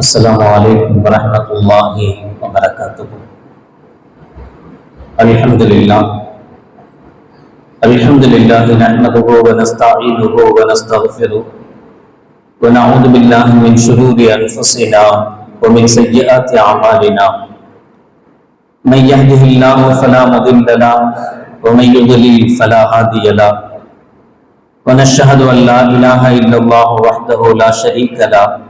السلام عليكم ورحمة الله وبركاته الحمد لله الحمد لله نحمده ونستعينه ونستغفره ونعوذ بالله من شرور أنفسنا ومن سيئات أعمالنا من يهده الله فلا مضل له ومن يضلل فلا هادي له۔ ونشهد أن لا إله إلا الله وحده لا شريك له۔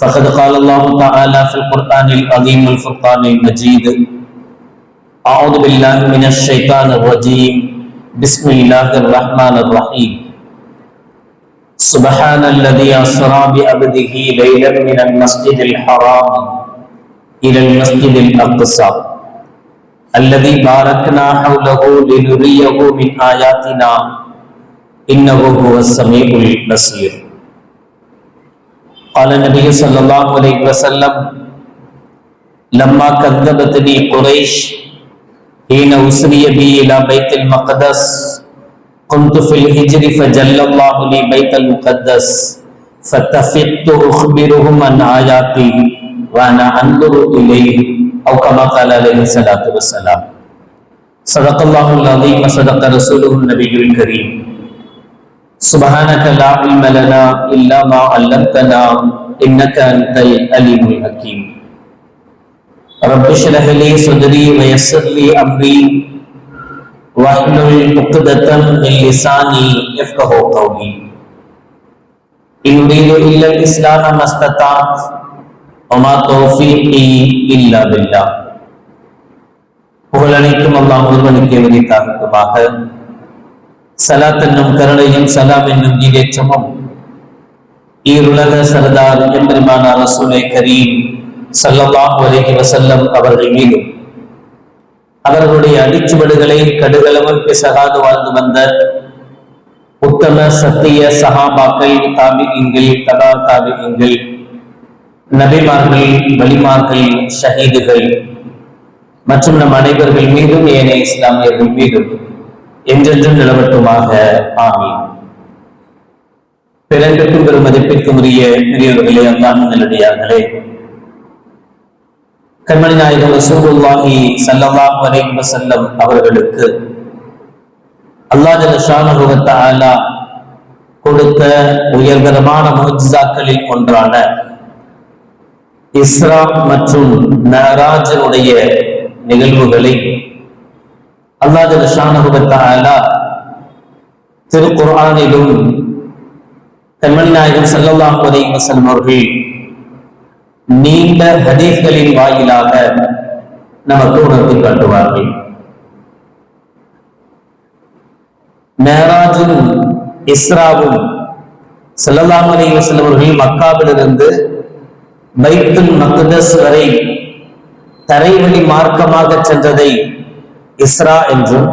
فقد قال الله تعالى في القرآن العظيم والفرقان المجيد أعوذ بالله من الشيطان الرجيم بسم الله الرحمن الرحيم. سبحان الذي أسرى بعبده ليلا من المسجد الحرام إلى المسجد الأقصى الذي باركنا حوله لنريه من آياتنا إنه هو السميع البصير. قال النبي صلى الله عليه وسلم، لما كذبتني قريش حين أسري بي إلى بيت المقدس كنت في الهجر فجل الله لي بيت المقدس فاتفقت أخبرهم عن آياتي وأنا أنظر إليه أو كما قال عليه الصلاة والسلام۔ صدق الله العظيم وصدق رسوله النبي الكريم سبحانك لا علم لنا إلا ما علمتنا إنك أنت العليم الحكيم رب اشرح لي صدري ويسر لي أمري واحلل عقدة من لساني يفقه قولي إن أريد إلا الإسلام ما استطعت وما توفيقي إلا بالله புகழனைக்கும் அல்லாஹ் ஒருவனுக்கு விதித்தாகட்டுமாக சலாத் என்னும் கருணையும் சலாம் என்னும் ஈரேற்றமும் ஈருலக சரதார் எம்பெருமான ரசூலை கரீம் சல்லல்லாஹு அலைஹி வசல்லம் அவர்கள் மீதும். அவர்களுடைய அடிச்சுவடுகளை கடுகளவும் பிசகாது வாழ்ந்து வந்த உத்தம சத்திய சகாபாக்கள் தாபிகங்கள் தலா தாபிகங்கள் நபிமார்கள் வலிமார்கள் ஷஹீதுகள் மற்றும் நம் அனைவர்கள் மீதும் ஏனைய இஸ்லாமியர்கள் மீதும். என்றென்றும் நிலவட்டுமாக ஆமி. பிறந்திற்கும் பெரும் மதிப்பிற்கும் உரிய பெரியவர்களே அல்லாமல் நிலடியார்களே கண்மணி நாயகம் ரசூலுல்லாஹி ஸல்லல்லாஹு அலைஹி வஸல்லம் அவர்களுக்கு அல்லாஹ் ஜல்ல ஷானஹு தஆலா கொடுத்த உயர்தரமான முஜிசாக்களில் ஒன்றான இஸ்ரா மற்றும் நராஜனுடைய நிகழ்வுகளை அல்லாஹ் ஜல்ல ஷானஹு வ திருக்குர்ஆனிலும் கண்மணி நாயகம் அவர்கள் நீண்ட ஹதீஸ்களின் வாயிலாக நமக்கு உணர்த்தி காட்டுவார்கள். மேராஜும் இஸ்ராவும் ஸல்லல்லாஹு அலைஹி அவர்கள் மக்காவிலிருந்து பைத்துல் மக்தஸ் வரை தரைவழி மார்க்கமாக சென்றதை இஸ்ரா என்றும்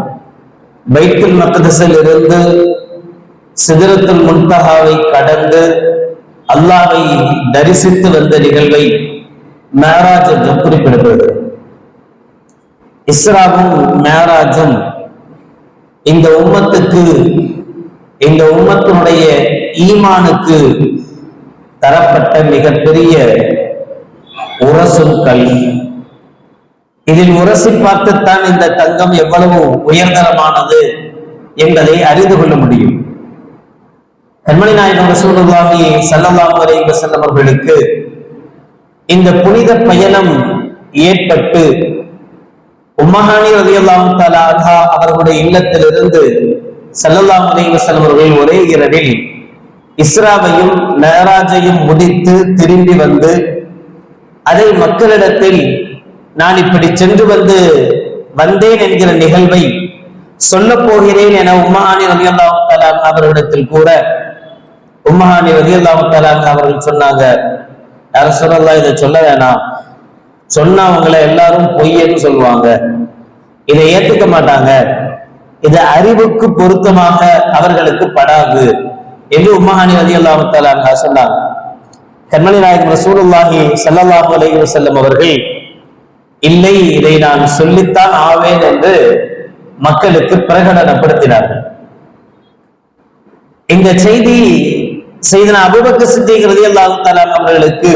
பைத்துல் மக்தஸில் இருந்து சிதறத்துல் முன்தகாவை கடந்து அல்லாவை தரிசித்து வந்த நிகழ்வை மேராஜ் என்று குறிப்பிடுகிறது. இஸ்ராவும் மேராஜும் இந்த உம்மத்துக்கு இந்த உம்மத்தினுடைய ஈமானுக்கு தரப்பட்ட மிகப்பெரிய உரசும் கல்வி. இதில் உரசி பார்த்துத்தான் இந்த தங்கம் எவ்வளவு உயர்தரமானது என்பதை அறிந்து கொள்ள முடியும். கண்மணி நாயகம் ரசூலுல்லாஹி ஸல்லல்லாஹு அலைஹி வஸல்லம் அவர்களுக்கு இந்த புனித பயணம் ஏற்பட்டு உம்மஹானி ரலியல்லாஹு தஆலா அவர்களுடைய இல்லத்திலிருந்து ஸல்லல்லாஹு அலைஹி வஸல்லம் அவர்கள் ஒரே இரவில் இஸ்ராவையும் நகராஜையும் முடித்து திரும்பி வந்து அதை மக்களிடத்தில் நான் இப்படி சென்று வந்து வந்தேன் என்கிற நிகழ்வை சொல்ல போகிறேன் என உம்மஹானி ரலியல்லாஹு தஆலா அவர்களிடத்தில் கூற உம்மஹானி ரலியல்லாஹு தஆலா அவர்கள் சொன்னாங்க யார சொல்லலாம் இதை சொல்ல வேணாம். சொன்னா அவங்கள எல்லாரும் பொய்யன்னு சொல்லுவாங்க. இதை ஏத்துக்க மாட்டாங்க. இது அறிவுக்கு பொருத்தமாக அவர்களுக்கு படாது. என்று உம்மஹானி ரவி அல்லாஹால சொன்னாங்க. கண்மணி நாயகம் ரசூலுல்லாஹி சல்லாஹூ அலைஹி வஸல்லம் அவர்கள் இல்லை இதை நான் சொல்லித்தான் ஆவேன் என்று மக்களுக்கு பிரகடனப்படுத்தினார்கள். இந்த செய்தி செய்தன அபுபக்கு சித்திகிறது ரலியல்லாஹு அவர்களுக்கு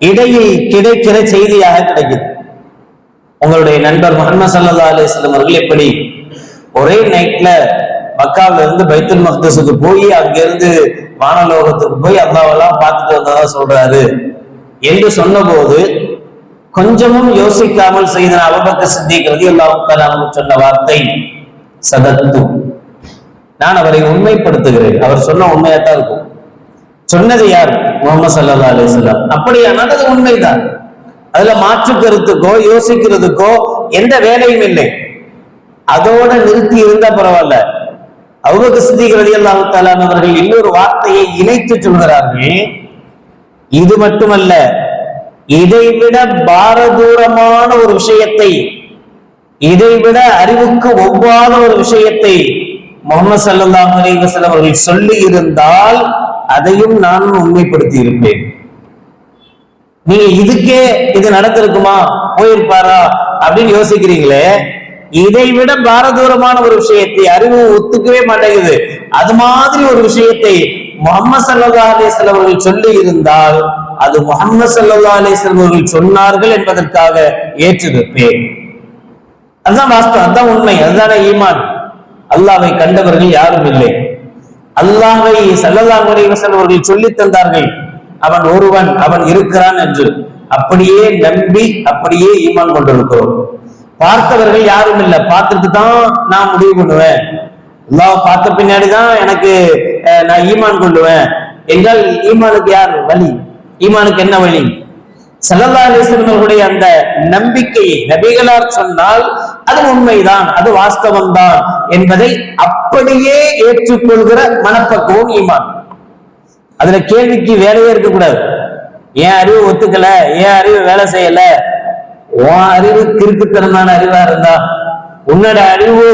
இடையில் கிடைக்கிற செய்தியாக கிடைக்குது. உங்களுடைய நண்பர் முகமது சல்லா அலிஸ்லம் அவர்கள் எப்படி ஒரே நைட்ல மக்காவில இருந்து பைத்துல் மக்தஸுக்கு போய் அங்கிருந்து வானலோகத்துக்கு போய் அல்லாவெல்லாம் பார்த்துட்டு வந்ததா சொல்றாரு. என்று சொன்னபோது கொஞ்சமும் யோசிக்காமல் செய்த அபபக்க சித்திக் ரலியல்லாஹு சொன்ன வார்த்தை சதத்து. நான் அவரை உண்மைப்படுத்துகிறேன். அவர் சொன்ன உண்மையாத்தான் இருக்கும். சொன்னது யார்? முகமது சல்லா அலிஸ்லாம் அப்படியானால் அது உண்மைதான். அதுல மாற்று கருத்துக்கோ யோசிக்கிறதுக்கோ எந்த வேலையும் இல்லை. அதோட நிறுத்தி இருந்தா பரவாயில்ல. அவங்க சித்திகள் அல்லாஹாலான் அவர்கள் இன்னொரு வார்த்தையை இணைத்து சொல்கிறார்கள் இது மட்டுமல்ல இதைவிட பாரதூரமான ஒரு விஷயத்தை இதைவிட அறிவுக்கு ஒவ்வாத ஒரு விஷயத்தை முகமது சல்லாஹ் அலிவசல் அவர்கள் சொல்லி இருந்தால் அதையும் நான் உண்மைப்படுத்தி இருப்பேன் நீங்க இதுக்கே இது நடந்திருக்குமா? போயிருப்பாரா? அப்படின்னு யோசிக்கிறீங்களே இதை விட பாரதூரமான ஒரு விஷயத்தை அறிவு ஒத்துக்கவே மாட்டேங்குது. அது மாதிரி ஒரு விஷயத்தை முகமது சல்லா அலிஸ்லாம் அவர்கள் சொல்லி இருந்தால் அது முகமது சல்லா அலிஸ்லம் அவர்கள் சொன்னார்கள் என்பதற்காக ஏற்றிருப்பேன். அதுதான் வாஸ்தவம் அதுதான் உண்மை அதுதானே ஈமான். அல்லாவை கண்டவர்கள் யாரும் இல்லை. அல்லாவை சல்லல்லா அலைவசன் அவர்கள் சொல்லி தந்தார்கள். அவன் ஒருவன் அவன் இருக்கிறான் என்று. அப்படியே நம்பி அப்படியே ஈமான் கொண்டிருக்கிறோம். பார்த்தவர்கள் யாரும் இல்லை. பார்த்துட்டு தான் நான் முடிவு பண்ணுவேன். அல்லாவை பார்த்த பின்னாடிதான் எனக்கு நான் ஈமான் கொள்ளுவேன். என்றால் ஈமானுக்கு யார் வழி? ஈமானுக்கு என்ன வழி? சல்லல்லா அலிஸ்லம் அந்த நம்பிக்கையை நபிகளார் சொன்னால் அது உண்மைதான் அது வாஸ்தவம் தான் என்பதை அப்படியே ஏற்றுக்கொள்கிற மனப்பக்குவம் ஈமான். அதுல கேள்விக்கு வேலையே இருக்கக்கூடாது. ஏன் அறிவு ஒத்துக்கல? ஏன் அறிவு வேலை செய்யல? உன் அறிவு கிறுக்குத்தனமான அறிவா இருந்தா உன்னோட அறிவு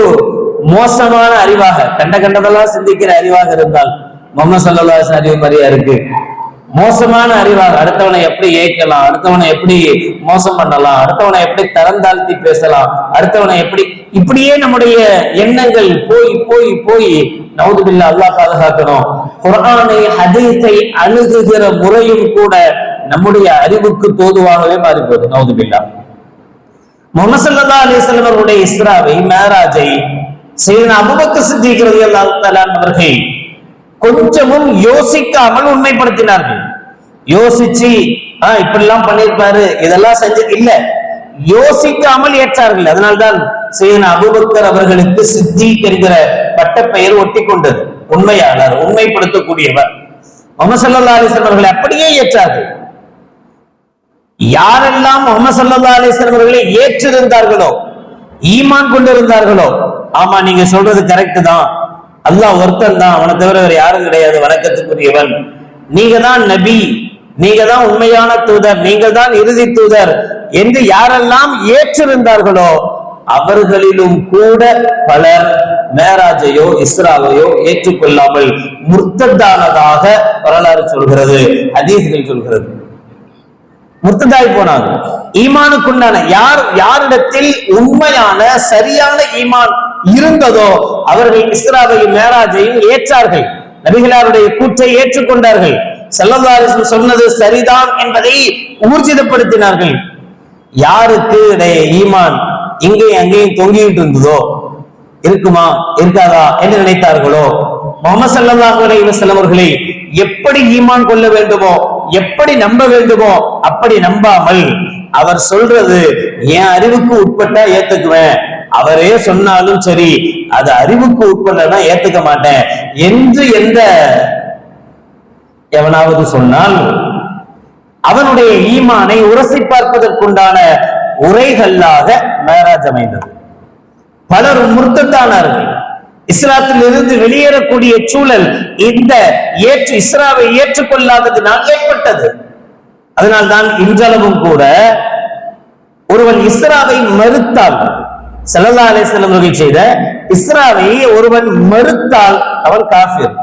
மோசமான அறிவாக கண்ட கண்டதெல்லாம் சிந்திக்கிற அறிவாக இருந்தால் முகமது சல்லாஸ் அறிவு மாதிரியா இருக்கு? மோசமான அறிவார். அடுத்தவனை எப்படி ஏய்க்கலாம் அடுத்தவனை எப்படி மோசம் பண்ணலாம்? அடுத்தவனை எப்படி தரந்தாழ்த்தி பேசலாம்? அடுத்தவனை எப்படி இப்படியே நம்முடைய எண்ணங்கள் போய் போய் போய் நவுதுபில்லா அல்லாஹ் பாதுகாக்கணும். குரானை ஹதீஸை அணுகுகிற முறையும் கூட நம்முடைய அறிவுக்கு தோதுவாகவே மாறி போகுது நவுதுபில்லா. முகமது சல்லா அலிஸ்லாம் அவருடைய இஸ்ராவை மேராஜை செய்த அபுபக்கு சித்திக்கிறது அல்லாஹ் அவர்கள் கொஞ்சமும் யோசிக்காமல் உண்மைப்படுத்தினார்கள். யோசிச்சு ஆஹ் இப்படிலாம் பண்ணிருப்பாரு இதெல்லாம் செஞ்சு இல்ல. யோசிக்காமல் ஏற்றார்கள். அதனால்தான் சீன அபுபக்கர் அவர்களுக்கு சித்தி என்கிற பட்டப்பெயர் ஒட்டி கொண்டது. உண்மையாளர் உண்மைப்படுத்தக்கூடியவர். முகமது அலிஸ்லாம் அவர்களை அப்படியே ஏற்றார்கள். யாரெல்லாம் முகமது அலிஸ்லாம் அவர்களை ஏற்றிருந்தார்களோ ஈமான் கொண்டிருந்தார்களோ ஆமா நீங்க சொல்றது கரெக்ட் தான். அல்லாஹ் ஒருத்தன் தான் அவனை தவிர வேற யாரும் கிடையாது வணக்கத்துக்குரியவன். நீங்க தான் நபி நீங்க தான் உண்மையான தூதர் நீங்கள் தான் இறுதி தூதர் என்று யாரெல்லாம் ஏற்றிருந்தார்களோ அவர்களிலும் கூட பலர் மேராஜையோ இஸ்ராவையோ ஏற்றுக்கொள்ளாமல் முர்த்ததானதாக வரலாறு சொல்கிறது ஹதீஸ்கள் சொல்கிறது. முர்த்ததாய் போனாங்க. ஈமானுக்குண்டான யார் யாரிடத்தில் உண்மையான சரியான ஈமான் இருந்ததோ அவர்கள் இஸ்ராவையும் மேராஜையும் ஏற்றார்கள். நபிகளாருடைய கூற்றை ஏற்றுக்கொண்டார்கள். செல்லதாரிசன் சொன்னது சரிதான் என்பதை ஊர்ஜிதப்படுத்தினார்கள். யாருக்கு இடைய ஈமான் இங்கேயும் அங்கேயும் தொங்கிட்டு இருந்ததோ? இருக்குமா? இருக்காதா என்று நினைத்தார்களோ? முகமது சல்லாஹ் அலைவசல்லம் அவர்களை எப்படி ஈமான் கொள்ள வேண்டுமோ எப்படி நம்ப வேண்டுமோ அப்படி நம்பாமல் அவர் சொல்றது என் அறிவுக்கு உட்பட்டா ஏத்துக்குவேன். அவரே சொன்னாலும் சரி அது அறிவுக்கு உட்பட்டனா ஏத்துக்க மாட்டேன் என்று எந்த எவனாவது சொன்னால் அவனுடைய ஈமானை உரசி பார்ப்பதற்குண்டான உரைகளாக மேராஜ் அமைந்தது. பலர் முர்த்தத்தானார்கள். இஸ்லாத்தில் இருந்து வெளியேறக்கூடிய சூழல் இந்த ஏற்று இஸ்ராவை ஏற்றுக்கொள்ளாததினால் ஏற்பட்டது. அதனால்தான் இன்றளவும் கூட ஒருவன் இஸ்ராவை மறுத்தால் செல்லல்லா அலிஸ்லம் அவர்கள் செய்த இஸ்ராவை ஒருவன் மறுத்தால் அவன் காஃபிர்.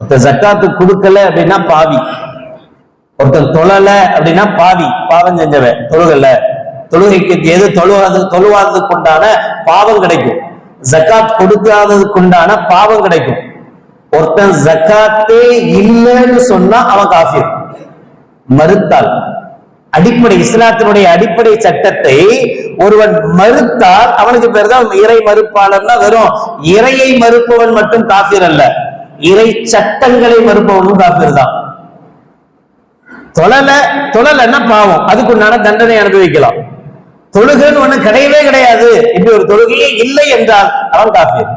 ஒருத்தன் ஜக்காத்து கொடுக்கல அப்படின்னா பாவி. ஒருத்தன் தொழல அப்படின்னா பாவி. பாவம் செஞ்சவன் தொழுகல. தொழுகைக்கு எது தொழுவாது தொழுவாததுக்கு உண்டான பாவம் கிடைக்கும். ஜக்காத் கொடுக்காததுக்கு உண்டான பாவம் கிடைக்கும். ஒருத்தன் ஜக்காத்தே இல்லைன்னு சொன்னா அவன் காஃபிர். மறுத்தால். அடிப்படை இஸ்லாத்தினுடைய அடிப்படை சட்டத்தை ஒருவன் மறுத்தால் அவனுக்கு பேர் தான் இறை மறுப்பாளர்னா வெறும் இறையை மறுப்பவன் மட்டும் காஃபிர் அல்ல. இறை சட்டங்களை மறுப்பவனும் காஃபிர் தான். தொழல தொழலன்னா பாவம். அதுக்குண்டான தண்டனை அனுபவிக்கலாம். தொழுகன்னு ஒண்ணு கிடையவே கிடையாது. இப்படி ஒரு தொழுகையே இல்லை என்றால் அவன் காஃபிர்.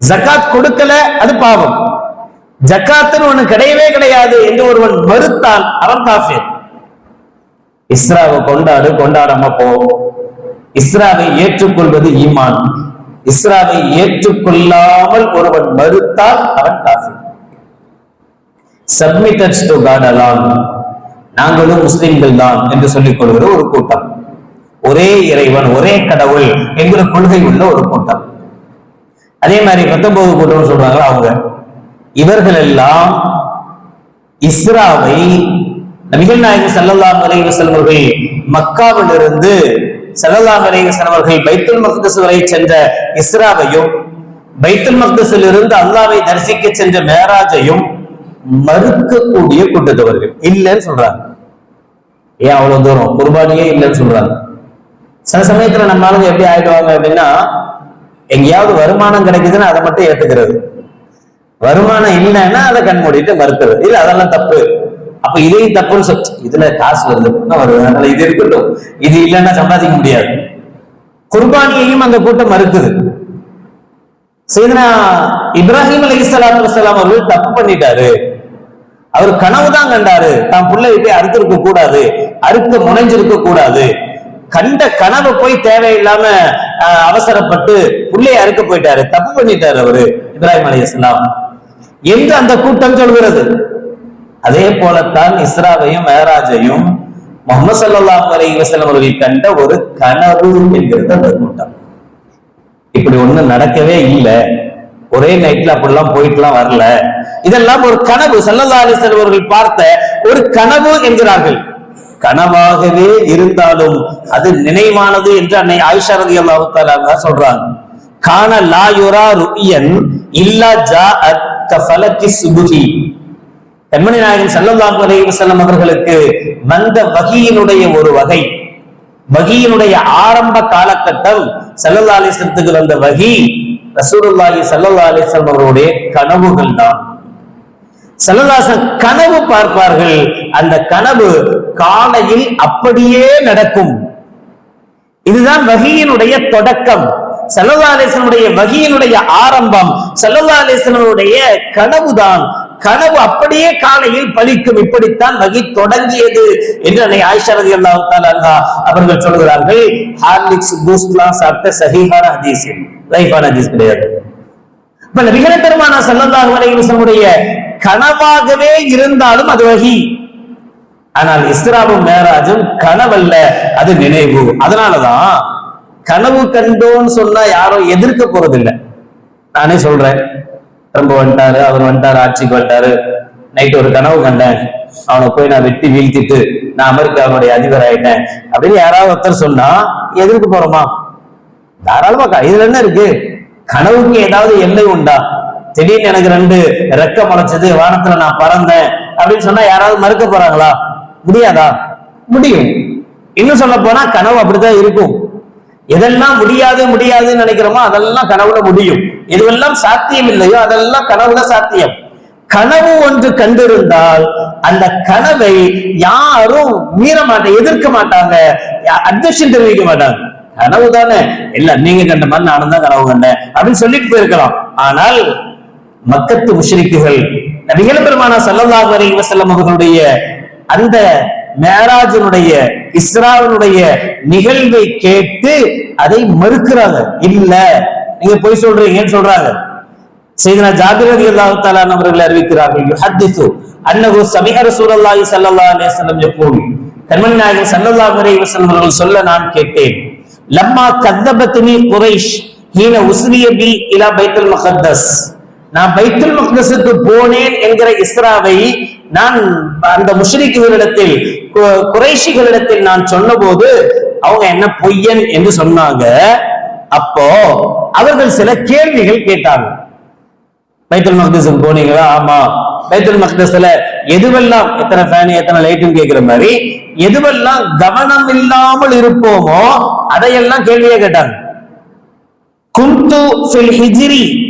ஜக்காத் கொடுக்கல அது பாவம். ஜக்காத்துன்னு ஒண்ணு கிடையவே கிடையாது என்று ஒருவன் மறுத்தால் அவன் காஃபிர். இஸ்ராவை கொண்டாடு கொண்டாடாம போ. இஸ்ராவை ஏற்றுக்கொள்வது ஈமான். இஸ்ராவை ஏற்றுக்கொள்ளாமல் ஒருவன் மறுத்தால் அவன் காஃபிர். சப்மிட்டட் டு காட் அலான் நாங்களும் முஸ்லிம்கள் தான் என்று சொல்லிக் கொள்கிற ஒரு கூட்டம். ஒரே இறைவன் ஒரே கடவுள் என்கிற கொள்கை உள்ள ஒரு கூட்டம். அதே மாதிரி பத்தொன்பது கூட்டம் சொல்றாங்களா அவங்க? இவர்கள் எல்லாம் இஸ்ராவை நபிகள் நாயகம் செல்லல்லா அலைஹி வஸல்லம் அவர்கள் மக்காவிலிருந்து ஸல்லல்லாஹு அலைஹி வஸல்லம் அவர்கள் பைத்துல் மக்தஸ் வரை சென்ற இஸ்ராவையும் பைத்துல் மக்தஸில் இருந்து அல்லாவை தரிசிக்க சென்ற மேராஜையும் மறுக்கக்கூடிய கூட்டத்தவர்கள் இல்லைன்னு சொல்றாங்க. ஏன் அவ்வளவு தூரம்? குர்பானியே இல்லைன்னு சொல்றாங்க. சில சமயத்துல நம்ம ஆளுங்க எப்படி ஆயிடுவாங்க அப்படின்னா எங்கேயாவது வருமானம் கிடைக்குதுன்னா அதை மட்டும் ஏத்துக்கிறது. வருமானம் இல்லைன்னா அதை கண் மூடிட்டு மறுக்கிறது. இல்ல அதெல்லாம் தப்பு. அப்ப இதையும் தப்புன்னு சொல் இதுல காசு வருது வருது. அதனால இது இருக்கட்டும். இது இல்லைன்னா சம்பாதிக்க முடியாது. குர்பானியையும் அந்த கூட்டம் மறுக்குது. செய்தனா இப்ராஹிம் அலி இஸ்லாத்து அவர்கள் தப்பு பண்ணிட்டாரு. அவர் கனவு தான் கண்டாரு. தான் புள்ளை போய் அறுத்திருக்க கூடாது. அறுக்க முனைஞ்சிருக்க கூடாது. கண்ட கனவு போய் தேவையில்லாம அவசரப்பட்டு புள்ளையை அறுக்க போயிட்டாரு. தப்பு பண்ணிட்டாரு அவரு இப்ராஹிம் அலி இஸ்லாம் என்று அந்த கூட்டம் சொல்கிறது. அதே போலத்தான் இஸ்ராவையும் மேராஜையும் முகமது ஸல்லல்லாஹு அலைஹி அவர்கள் கண்ட ஒரு கனவு என்கிறது அந்த கூட்டம். இப்படி ஒண்ணு நடக்கவே இல்லை. ஒரே நைட்ல அப்படிலாம் போயிட்டுலாம் வரல. இதெல்லாம் ஒரு கனவு. சல்லல்லா அலிஸ்வல் அவர்கள் பார்த்த ஒரு கனவு என்கிறார்கள். கனவாகவே இருந்தாலும் அது நினைவானது என்று அன்னை ஆயிஷா ரதி அல்லாஹு சொல்றாங்க. காண லா யுரா ருயன் இல்லா ஜா கஃபலத்தி சுபுகி கண்மணி நாயகன் செல்லல்லாஹு அலைஹி வஸல்லம் அவர்களுக்கு வந்த வகியினுடைய ஒரு வகை. வகியினுடைய ஆரம்ப காலகட்டம் செல்லல்லா அலைஹி வந்த வகி ரசூலுல்லாஹி ஸல்லல்லாஹு அலைஹி அவர்களுடைய அவருடைய கனவுகள் தான். ஸல்லல்லாஹு கனவு பார்ப்பார்கள். அந்த கனவு காலையில் அப்படியே நடக்கும். இதுதான் வகியினுடைய தொடக்கம். சல்லல்லா அலிஸ்லனுடைய வகியினுடைய ஆரம்பம். சல்லல்லா கனவுதான். கனவு அப்படியே காலையில் பலிக்கும் இப்படித்தான் வகி தொடங்கியது என்று அன்னை ஆயிஷா ரதி அல்லா அவர்கள் சொல்கிறார்கள். ஹார்லிக்ஸ் பூஸ்ட்லாம் சாப்பிட்ட சஹிஹான ஹதீஸ். லைஃபான ஹதீஸ் கிடையாது. இப்ப நபிகள பெருமானா சல்லல்லாஹு அலைஹி கனவாகவே இருந்தாலும் அது வகி. ஆனால் இஸ்ராவும் மேராஜும் கனவல்ல அது நினைவு. அதனாலதான் கனவு கண்டோன்னு சொன்னா யாரும் எதிர்க்க போறதில்லை. நானே சொல்றேன். திரும்ப வந்துட்டாரு அவர் வந்துட்டாரு ஆட்சிக்கு வந்துட்டாரு நைட் ஒரு கனவு கண்டேன். அவனை போய் நான் வெட்டி வீழ்த்திட்டு நான் அமெரிக்காவுடைய அதிபர் ஆயிட்டேன். அப்படின்னு யாராவது ஒருத்தர் சொன்னா எதிர்க்கு போறோமா? தாராளமா இதுல என்ன இருக்கு? கனவுக்கு ஏதாவது எல்லை உண்டா? திடீர்னு எனக்கு ரெண்டு ரெக்க முளைச்சது வானத்துல நான் பறந்தேன். அப்படின்னு சொன்னா யாராவது மறுக்க போறாங்களா? முடியாதா? முடியும். இன்னும் சொல்ல போனா கனவு அப்படித்தான் இருக்கும். எதெல்லாம் முடியாது முடியாதுன்னு நினைக்கிறோமோ அதெல்லாம் கனவுல முடியும். எதுவெல்லாம் சாத்தியம் இல்லையோ அதெல்லாம் கனவுல சாத்தியம். கனவு ஒன்று கண்டிருந்தால் அந்த கனவை யாரும் மீற மாட்டாங்க எதிர்க்க மாட்டாங்க. அட்ஜஷன் தெரிவிக்க மாட்டாங்க. கனவு தானே. இல்ல நீங்க கண்ட மாதிரி நானும் தான் கனவு கண்டேன் அப்படின்னு சொல்லிட்டு போயிருக்கலாம். ஆனால் மக்கத்து முஷ்ரிக்குகள் நபிகள் பெருமானா சல்லல்லாஹ் அலி வசல்லம் அவர்களுடைய அந்த மேராஜனுடைய இஸ்ராவனுடைய நிகழ்வை கேட்டு அதை மறுக்கிறாங்க. இல்ல. நீங்க பொய் சொல்றீங்கன்னு சொல்றாங்க? செய்தனா ஜாபிர் ரலியல்லாஹு தஆலா அவர்கள் அறிவிக்கிறார்கள். யுஹத்திசு அன்னகு சமிஅ ரசூலுல்லாஹி ஸல்லல்லாஹு அலைஹி வஸல்லம் யகூல். கண்மணி நாயகன் ஸல்லல்லாஹு அலைஹி வஸல்லம் அவர்கள் சொல்ல நான் கேட்டேன். லம்மா கத்தபத்னி குரைஷ் ஹீன உஸ்ரிய பி இலா பைத்துல் முகத்தஸ். நான் பைத்துல் முகத்தஸுக்கு போனேன் என்கிற இஸ்ராவை நான் அந்த முஷ்ரிக்குகளிடத்தில் கு- குறைஷிகளிடத்தில் நான் சொன்னபோது அவங்க என்ன பொய்யன் என்று சொன்னாங்க. அப்போ அவர்கள் சில கேள்விகள் கேட்டாங்க. பைத்துல் மக்தஸுக்கு போனீங்களா? ஆமா. பைத்துல் மக்தஸ்ல எதுவெல்லாம் எத்தனை ஃபேன் எத்தனை லைட்னு கேட்கிற மாதிரி எதுவெல்லாம் கவனம் இல்லாமல் இருப்போமோ அதையெல்லாம் கேள்வியே கேட்டாங்க. குந்து ஃபில்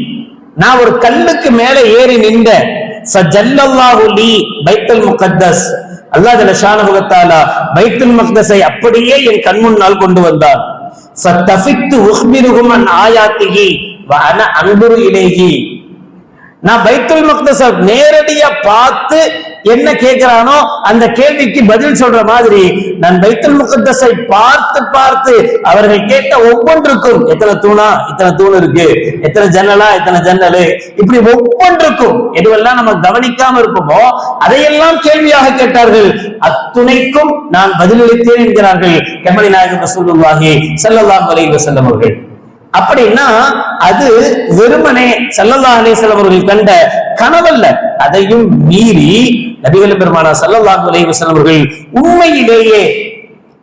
நான் ஒரு கல்லுக்கு மேல ஏறி நின்ற சஜல்லாஹுலி லீ முகத்தஸ். அல்லாஹ் ஜல்ல ஷானஹு வ பைத்துல் மக்தஸை அப்படியே என் கண் முன்னால் கொண்டு வந்தார். ஃபத்தஃபித்து உஹ்பிருஹும் அன் ஆயாத்திஹி வ இலேகி நான் பைத்துல் மக்தஸ நேரடியா பார்த்து என்ன கேட்கிறானோ அந்த கேள்விக்கு பதில் சொல்ற மாதிரி நான் பைத்தல் முகத்தஸை பார்த்து பார்த்து அவர்கள் கேட்ட ஒவ்வொன்றுக்கும் எத்தனை தூணா இத்தனை தூண் இருக்கு எத்தனை ஜன்னலா எத்தனை ஜன்னலு இப்படி ஒவ்வொன்றுக்கும் எதுவெல்லாம் நம்ம கவனிக்காம இருப்போமோ அதையெல்லாம் கேள்வியாக கேட்டார்கள். அத்துணைக்கும் நான் பதிலளித்தேன் என்கிறார்கள் கெமலி நாயகம் ரசூலுல்லாஹி ஸல்லல்லாஹு அலைஹி வஸல்லம் அவர்கள். அப்படின்னா அது வெறுமனே சல்லல்லா அலேசல் அவர்கள் கண்ட கனவல்ல. அதையும் மீறி நபிகள் பெருமானா சல்லாஹ் அலைஹி அவர்கள் உண்மையிலேயே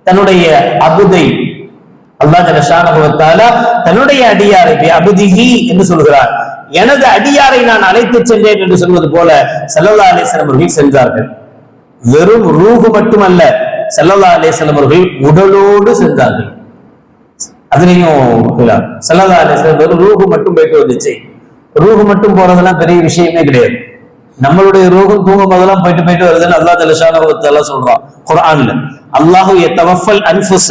தன்னுடைய அபுதை அல்லாஹ் ஜல்ல தன்னுடைய அடியாரை அபுதிஹி என்று சொல்கிறார் எனது அடியாரை நான் அழைத்து சென்றேன் என்று சொல்வது போல செல்லல்லா அலிஸ்லாம் அவர்கள் சென்றார்கள். வெறும் ரூகு மட்டுமல்ல செல்லல்லா அலிஸ்லாம் அவர்கள் உடலோடு சென்றார்கள். அதுலயும் செல்லல்லா அலிஸ்லாம் வெறும் ரூகு மட்டும் போயிட்டு வந்துச்சு. ரூஹு மட்டும் போறதெல்லாம் பெரிய விஷயமே கிடையாது நம்மளுடைய ரூஹும் தூங்கும் போதெல்லாம் போயிட்டு போயிட்டு வருதுன்னு அல்லாஹ் ஜலஷான எல்லாம் சொல்றான் குர்ஆன்ல அல்லாஹு யத்தவஃபல் அன்ஃபுஸ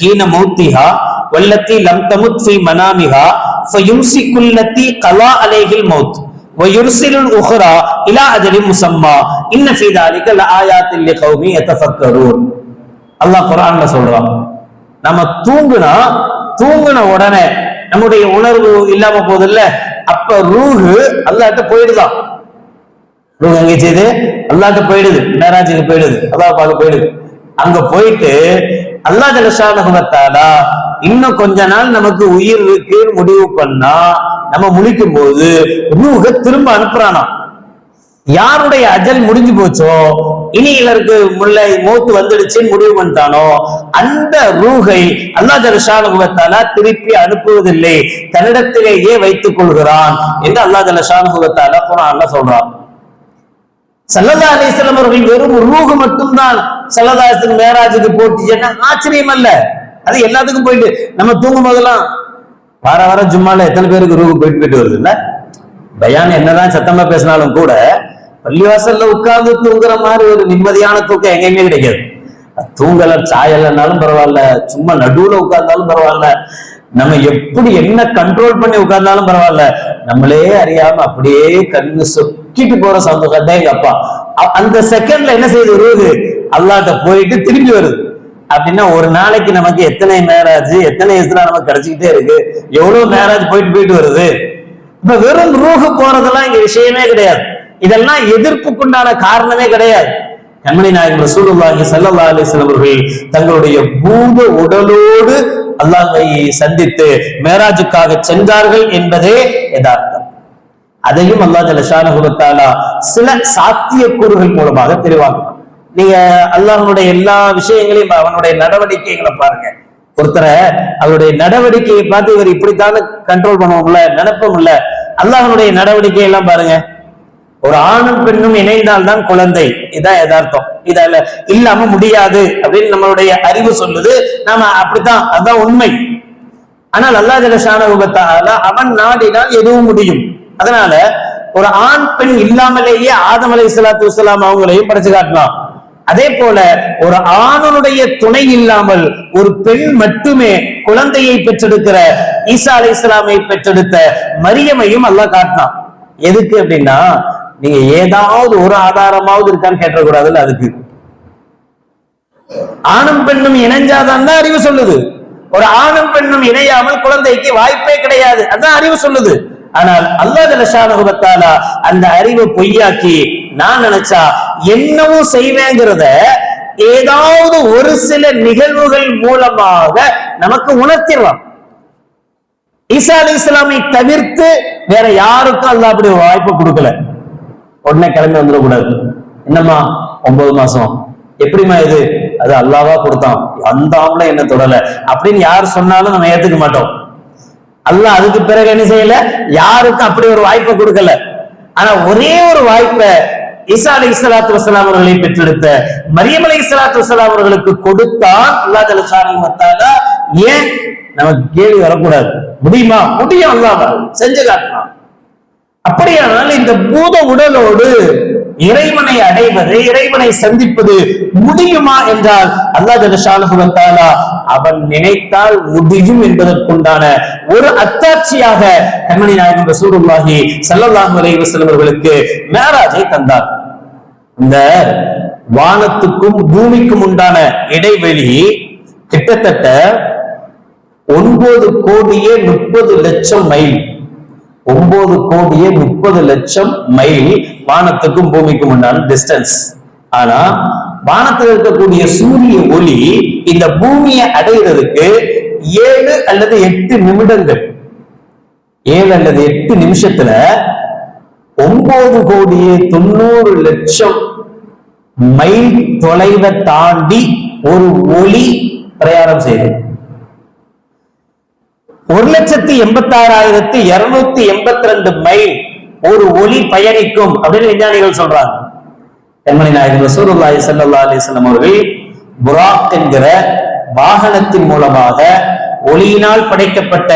ஹீன மௌத்திஹா வல்லத்தி லம் தமுத் ஃபீ மனாமிஹா ஃபயும்சிகுல்லத்தி கலா அலைஹில் மௌத் ويرسل الأخرى إلى أجل مسمى إن في ذلك لآيات لقوم يتفكرون அல்லாஹ் குர்ஆன்ல சொல்றான் நம்ம தூங்குனா தூங்குன உடனே நம்முடைய உணர்வு இல்லாம போதில்ல அப்ப ரூஹு அல்லாட்ட போயிடுதான். ரூஹ் எங்க செய்து? அல்லாட்ட போயிடுது. மேராஜுக்கு போயிடுது. அல்லாஹ் பார்க்க போயிடுது. அங்க போயிட்டு அல்லாஹ் ஜலஷானகுவத்தாலா இன்னும் கொஞ்ச நாள் நமக்கு உயிர் இருக்குன்னு முடிவு பண்ணா நம்ம முழிக்கும் போது ரூஹ திரும்ப அனுப்புறானா யாருடைய அஜல் முடிஞ்சு போச்சோ? இனி இவருக்கு முல்லை மூத்து வந்துடுச்சுன்னு முடிவு பண்ணிட்டானோ? அந்த ரூகை அல்லா ஜலஷானுகுவத்தாலா திருப்பி அனுப்புவதில்லை. தன்னிடத்திலேயே வைத்துக் கொள்கிறான் என்று அல்லா ஜலஷானுகுவத்தாலா குரான்ல சொல்றான். சல்லதா அலிஸ்லம் அவர்கள் வெறும் ரூகு மட்டும்தான் சல்லதாசன் மேராஜுக்கு போட்டுச்சுன்னா ஆச்சரியம் அல்ல. அது எல்லாத்துக்கும் போயிட்டு நம்ம தூங்கும் போதெல்லாம் வார வாரம் ஜும்மால எத்தனை பேருக்கு ரூகு போயிட்டு போயிட்டு வருது இல்ல? பயான் என்னதான் சத்தமா பேசினாலும் கூட பள்ளிவாசல்ல உட்கார்ந்து தூங்குற மாதிரி ஒரு நிம்மதியான தூக்கம் எங்கேயுமே கிடைக்காது. தூங்கல சாயலனாலும் பரவாயில்ல சும்மா நடுவுல உட்கார்ந்தாலும் பரவாயில்ல. நம்ம எப்படி என்ன கண்ட்ரோல் பண்ணி உட்கார்ந்தாலும் பரவாயில்ல. நம்மளே அறியாம அப்படியே கண்ணு சொக்கிட்டு போற சந்தோஷத்தை எங்க அப்பா. அந்த செகண்ட்ல என்ன செய்யுது வருவது அல்லாட்ட போயிட்டு திரும்பி வருது. அப்படின்னா ஒரு நாளைக்கு நமக்கு எத்தனை மேராஜ் எத்தனை இஸ்ரா நமக்கு கிடைச்சிக்கிட்டே இருக்கு. எவ்வளவு மேராஜ் போயிட்டு போயிட்டு வருது? இப்ப வெறும் ரூஹு போறதெல்லாம் இங்க விஷயமே கிடையாது. இதெல்லாம் எதிர்ப்புக்குண்டான காரணமே கிடையாது. கண்மணி நாயகம் ரசூலுல்லாஹி ஸல்லல்லாஹு அலைஹி அவர்கள் தங்களுடைய பூத உடலோடு அல்லாஹை சந்தித்து மேராஜுக்காக சென்றார்கள் என்பதே யதார்த்தம். அதையும் அல்லாஹ் ஜலஷானஹு வ சில சாத்தியக்கூறுகள் மூலமாக தெரிவாங்க நீங்க அல்லாஹனுடைய எல்லா விஷயங்களையும் அவனுடைய நடவடிக்கைகளை பாருங்க. ஒருத்தரை அவருடைய நடவடிக்கையை பார்த்து இவர் இப்படித்தான் கண்ட்ரோல் பண்ணுவோம்ல நினைப்போம்ல? அல்லாஹனுடைய நடவடிக்கை எல்லாம் பாருங்க. ஒரு ஆணும் பெண்ணும் இணைந்தால் தான் குழந்தை. இதான் எதார்த்தம் இதால இல்லாம முடியாது அப்படின்னு நம்மளுடைய அறிவு சொல்லுது. நாம அப்படித்தான் அதான் உண்மை. ஆனால் அல்லா ஜலஷான அவன் நாடினால் எதுவும் முடியும். அதனால ஒரு ஆண் பெண் இல்லாமலேயே ஆதம் அலை சலாத்து வலாம் அவங்களையும் படைச்சு காட்டலாம் அதே போல ஒரு ஆணனுடைய துணை இல்லாமல் ஒரு பெண் மட்டுமே குழந்தையை பெற்றெடுக்கிற ஈசா அலை இஸ்லாமை பெற்றெடுத்த மரியமையும் அல்லாஹ் காட்டினான். எதுக்கு அப்படின்னா நீங்க ஏதாவது ஒரு ஆதாரமாவது இருக்கான்னு கேட்டக்கூடாதுல்ல அதுக்கு. ஆணும் பெண்ணும் இணைஞ்சாதான் தான் அறிவு சொல்லுது. ஒரு ஆணும் பெண்ணும் இணையாமல் குழந்தைக்கு வாய்ப்பே கிடையாது. அதான் அறிவு சொல்லுது. ஆனால் அல்லாஹ் ஜலஷானுபத்தாலா அந்த அறிவை பொய்யாக்கி நான் நினைச்சா என்னவும் செய்வேங்கிறத ஏதாவது ஒரு சில நிகழ்வுகள் மூலமாக நமக்கு உணர்த்திடலாம். ஈசா அலி இஸ்லாமை தவிர்த்து வேற யாருக்கும் அல்லாஹ் அப்படி ஒரு வாய்ப்பு கொடுக்கல. உடனே கிளம்பி வந்துடக்கூடாது. என்னம்மா? ஒன்பது மாசம். எப்படிம்மா இது? அது அல்லாவா கொடுத்தான். அந்த ஆம்பளை என்ன தொடல? அப்படின்னு யார் சொன்னாலும் நம்ம ஏத்துக்க மாட்டோம். அல்ல அதுக்கு பிறகு என்ன செய்யல? யாருக்கும் அப்படி ஒரு வாய்ப்பை கொடுக்கல. ஆனா ஒரே ஒரு வாய்ப்பை ஈசா அலி இஸ்லாத்து வசலாம் அவர்களை பெற்றெடுத்த மரியம் அலி இஸ்லாத்து வசலாம் அவர்களுக்கு கொடுத்தான் அல்லா ஜலசானி மத்தாலா ஏன்? நமக்கு கேள்வி வரக்கூடாது. முடியுமா? முடியும் அல்லாஹ். செஞ்சு காட்டலாம் அப்படியானால் இந்த பூத உடலோடு இறைவனை அடைவது இறைவனை சந்திப்பது முடியுமா என்றால் அல்லாஹ் அவன் நினைத்தால் முடியும் என்பதற்குண்டான ஒரு அத்தாட்சியாக கண்மணி நாயகம் ரசூலுல்லாஹி ஸல்லல்லாஹு அலைஹி அவர்களுக்கு மேராஜை தந்தார். இந்த வானத்துக்கும் பூமிக்கும் உண்டான இடைவெளி கிட்டத்தட்ட ஒன்பது கோடியே முப்பது லட்சம் மைல். ஒன்பது கோடியே முப்பது லட்சம் மைல் வானத்துக்கும் பூமிக்கும் உண்டான டிஸ்டன்ஸ் ஆனா வானத்தில் இருக்கக்கூடிய சூரிய ஒளி இந்த பூமியை அடைகிறதுக்கு ஏழு அல்லது எட்டு நிமிடங்கள். ஏழு அல்லது எட்டு நிமிஷத்துல ஒன்பது கோடியே தொண்ணூறு லட்சம் மைல் தொலைவை தாண்டி ஒரு ஒளி பிரயாணம் செய்யுது ஒரு லட்சத்தி எண்பத்தாறாயிரத்தி இருநூத்தி எண்பத்தி ரெண்டு மைல் ஒரு ஒளி பயணிக்கும் அப்படின்னு விஞ்ஞானிகள் சொல்றாங்க. கண்மணி நாயகர் ரசூலுல்லாஹி ஸல்லல்லாஹு அலைஹி வஸல்லம் அவர்கள் புராக் என்கிற வாகனத்தின் மூலமாக ஒளியினால் படைக்கப்பட்ட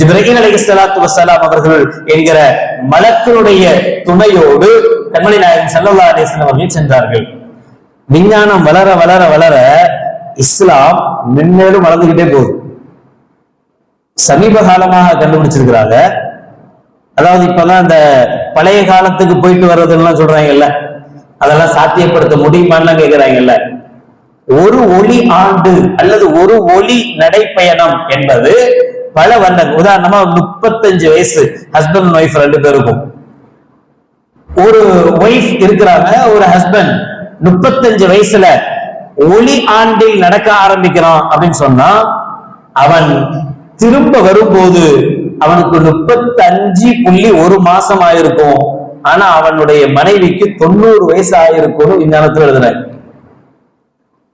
ஜிப்ரஹீம் அலைஹிஸ்ஸலாத்து வஸலாம் அவர்கள் என்கிற மலக்கினுடைய துணையோடு கண்மணி நாயகம் ஸல்லல்லாஹு அலைஹி வஸல்லம் அவர்கள் சென்றார்கள். விஞ்ஞானம் வளர வளர வளர இஸ்லாம் மென்மேலும் வளர்ந்துகிட்டே போகுது. சமீப காலமாக கண்டுபிடிச்சிருக்கிறாங்க. அதாவது இப்பதான் இந்த பழைய காலத்துக்கு போயிட்டு வர்றதுலாம் சொல்றாங்கல்ல. அதெல்லாம் சாத்தியப்படுத்த முடியுமான்னு கேட்கிறாங்கல்ல ஒரு ஒளி ஆண்டு அல்லது ஒரு ஒளி நடைப்பயணம் என்பது பல வருடங்கள் உதாரணமா முப்பத்தஞ்சு வயசு ஹஸ்பண்ட் ஒய்ஃப் ரெண்டு பேருக்கும். ஒரு ஒய்ஃப் இருக்கிறாங்க ஒரு ஹஸ்பண்ட் முப்பத்தஞ்சு வயசுல ஒளி ஆண்டில் நடக்க ஆரம்பிக்கிறான் அப்படின்னு சொன்னா அவன் திரும்ப வரும்போது அவனுக்கு முப்பத்தஞ்சு புள்ளி ஒரு மாசம் ஆயிருக்கும் ஆனா அவனுடைய மனைவிக்கு தொண்ணூறு வயசு ஆயிருக்கும் விஞ்ஞானத்தில் எழுதுன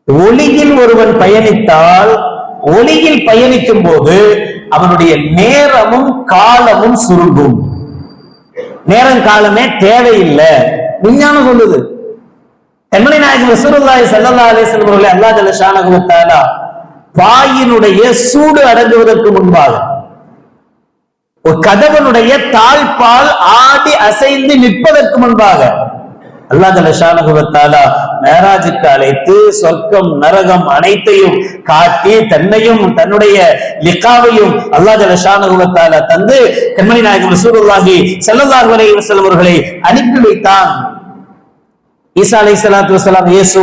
ஒளியில் ஒருவன் பயணித்தால் ஒளியில் பயணிக்கும் போது அவனுடைய நேரமும் காலமும் சுருங்கும். நேரம் காலமே தேவையில்லை. விஞ்ஞானம் சொல்லுது. கண்மணி நாயகம் சூரல்லாய் ஸல்லல்லாஹு அலைஹி அவர்களை அல்லாஹ் ஜல்ல வாயினுடைய சூடு அடங்குவதற்கு முன்பாக ஒரு கதவனுடைய தாழ்பால் ஆடி அசைந்து நிற்பதற்கு முன்பாக அல்லாஹ் மேராஜுக்கு அழைத்து சொர்க்கம் நரகம் அனைத்தையும் காட்டி தன்னையும் தன்னுடைய லிக்காவையும் அல்லாஹ் தந்து கண்மணி நாயகம் ரசூலுல்லாஹி ஸல்லல்லாஹு அலைஹி செல்வர்களை அனுப்பி வைத்தான். ஈசா அலை சலாத்து வலாம் இயேசு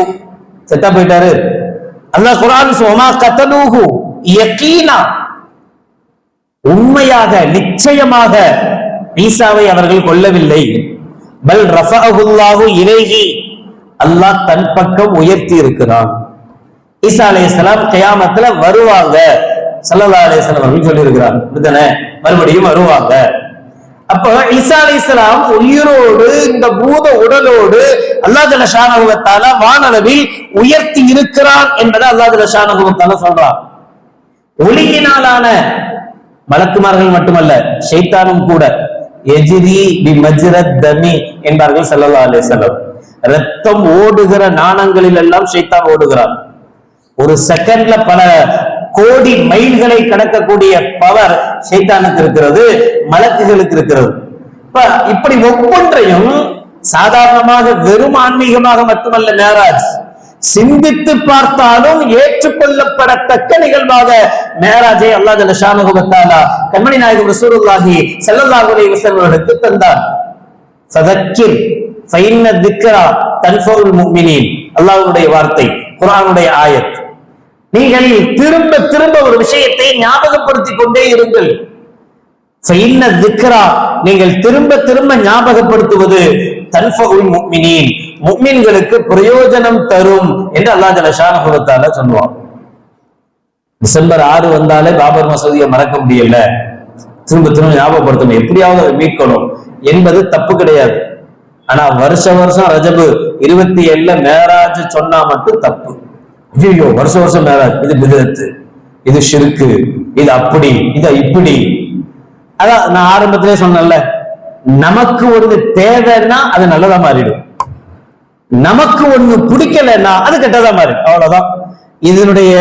செத்தா போயிட்டாரு. அல்லாஹ் குரான் சோமா கத்தலூகு யக்கீனா. உண்மையாக நிச்சயமாக ஈசாவை அவர்கள் கொல்லவில்லை. பல் ரஃபஹுல்லாஹு இலைஹி. அல்லாஹ் தன் பக்கம் உயர்த்தி இருக்கிறான். ஈசா அலைஹிஸ்ஸலாம் கயாமத்துல வருவாங்க. ஸல்லல்லாஹு அலைஹி வஸல்லம் அவர்கள் சொல்லி இருக்கிறார் மறுபடியும் வருவாங்க. அப்ப ஈசா இஸ்லாம் உயிரோடு இந்த பூத உடலோடு அல்லாஹ் ஜல்ல ஷானஹு வானளவில் உயர்த்தி இருக்கிறான் என்பதை அல்லாஹ் ஜல்ல ஷானஹு சொல்றான். ஒளியினாலான மலக்குமார்கள் மட்டுமல்ல ஷைத்தானும் கூட. எஜிரி பி மஜ்ரத் தமி என்பார்கள் சல்லா அலைஹி வஸல்லம். ரத்தம் ஓடுகிற நாணங்களில் எல்லாம் ஷைத்தான் ஓடுகிறான். ஒரு செகண்ட்ல பல கோடி மைல்களை கடக்கக்கூடிய பவர் சைத்தானுக்கு இருக்கிறது மலக்குகளுக்கு இருக்கிறது. இப்ப இப்படி ஒவ்வொன்றையும் சாதாரணமாக வெறும் ஆன்மீகமாக மட்டுமல்ல மேராஜ் சிந்தித்து பார்த்தாலும் ஏற்றுக்கொள்ளப்படத்தக்க நிகழ்வாக மேராஜை அல்லாஹ் ஜல்ல கம்மணி கண்மணி நாயகம் ரசூலுல்லாஹி செல்லல்லாஹுலே விசர்களுக்கு தந்தார். சதக்கில் ஃபைன்ன திக்ரா தன்ஃபோல் முக்மினின் அல்லாஹ்வுடைய வார்த்தை குரானுடைய ஆயத். நீங்கள் திரும்ப திரும்ப ஒரு விஷயத்தை ஞாபகப்படுத்திக் கொண்டே இருங்கள். நீங்கள் திரும்ப திரும்ப ஞாபகப்படுத்துவது தன்ஃபகுல் முக்மினின். முக்மின்களுக்கு பிரயோஜனம் தரும் என்று அல்லா ஜலஷான குலத்தால சொல்லுவான். டிசம்பர் ஆறு வந்தாலே பாபர் மசூதியை மறக்க முடியல. திரும்ப திரும்ப ஞாபகப்படுத்தணும். எப்படியாவது மீட்கணும். என்பது தப்பு கிடையாது. ஆனா வருஷ வருஷம் ரஜபு இருபத்தி ஏழுல மேராஜ் சொன்னா மட்டும் தப்பு. ஐயோ வருஷம் வருஷம் மேராஜ் இது பிதத்து இது ஷிருக்கு இது அப்படி இது இப்படி. அதான் நான் ஆரம்பத்திலே சொன்னேன்ல நமக்கு ஒண்ணு தேவைன்னா அது நல்லதா மாறிடும். நமக்கு ஒண்ணு பிடிக்கலன்னா அது கெட்டதா மாறிடும். அவ்வளவுதான். இதனுடைய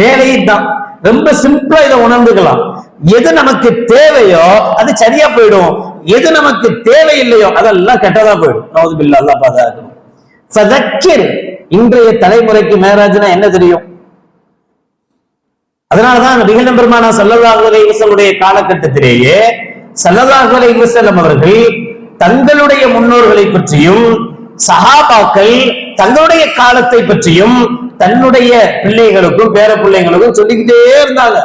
வேலையும் தான் ரொம்ப சிம்பிளா இதை உணர்ந்துக்கலாம். எது நமக்கு தேவையோ அது சரியா போயிடும். எது நமக்கு தேவையில்லையோ அதெல்லாம் கெட்டதா போயிடும். நவதுபில்லா பாதா இருக்கணும் இன்றைய தலைமுறைக்கு மேராஜ்னா என்ன தெரியும்? அதனாலதான் நபிகள் பெருமானா சல்லல்லாஹு அலைஹி காலகட்டத்திலேயே சல்லல்லாஹு அலைஹி அவர்கள் தங்களுடைய முன்னோர்களை பற்றியும் சஹாபாக்கள் தங்களுடைய காலத்தை பற்றியும் தன்னுடைய பிள்ளைகளுக்கும் பேர பிள்ளைகளுக்கும் சொல்லிக்கிட்டே இருந்தாங்க.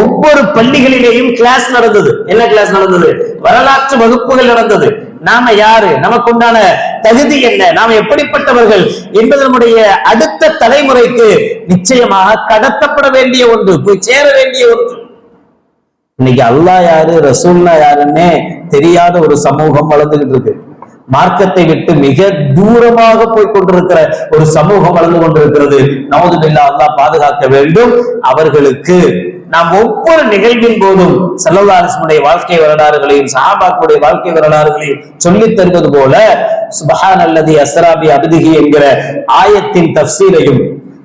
ஒவ்வொரு பள்ளிகளிலேயும் கிளாஸ் நடந்தது. என்ன கிளாஸ் நடந்தது? வரலாற்று வகுப்புகள் நடந்தது. நாம யாரு? நமக்கு உண்டான தகுதி என்ன? நாம எப்படிப்பட்டவர்கள் என்பது நம்முடைய அடுத்த தலைமுறைக்கு நிச்சயமாக கடத்தப்பட வேண்டிய ஒன்று போய் சேர வேண்டிய ஒன்று. இன்னைக்கு அல்லாஹ் யாரு ரசூல்லா யாருன்னே தெரியாத ஒரு சமூகம் வளர்ந்துகிட்டு இருக்கு. மார்க்கத்தை விட்டு மிக தூரமாக போய் கொண்டிருக்கிற ஒரு சமூகம் வளர்ந்து கொண்டிருக்கிறது. நமது பில்லா அல்லாஹ் பாதுகாக்க வேண்டும். அவர்களுக்கு நாம் ஒவ்வொரு நிகழ்வின் போதும் செல்லல்லாசனுடைய வாழ்க்கை வரலாறுகளையும் சஹாபாக்குடைய வாழ்க்கை வரலாறுகளையும் சொல்லித் தருவது போல சுபஹான் அல்லது அஸ்ராபி அபிதிகி என்கிற ஆயத்தின் தப்சீலையும்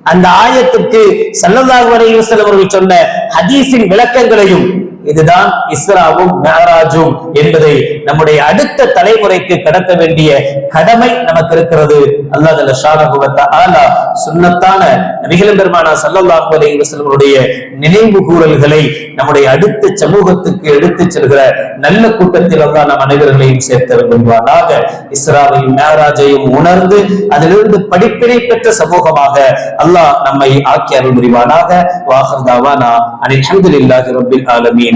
அந்த ஆயத்துக்கு சல்லல்லாஹு வரையில் செல்லவர்கள் சொன்ன ஹதீஸின் விளக்கங்களையும் இதுதான் இஸ்ராவும் மேராஜும் என்பதை நம்முடைய அடுத்த தலைமுறைக்கு கடத்த வேண்டிய கடமை நமக்கு இருக்கிறது. அல்லாஹ் ஜல்ல ஷானஹு வ பெருமானா சல்லாஹு அலைவசல்களுடைய நினைவு கூறல்களை நம்முடைய அடுத்த சமூகத்துக்கு எடுத்துச் செல்கிற நல்ல கூட்டத்தில் அல்லாஹ் நம் அனைவர்களையும் சேர்த்த விரும்புவானாக. இஸ்ராவையும் மேராஜையும் உணர்ந்து அதிலிருந்து படிப்பினை பெற்ற சமூகமாக அல்லாஹ் நம்மை ஆக்கி அருள் புரிவானாக. வாஹர் தாவானா அனைத்து இல்லாத ரொம்ப ஆலமீன்.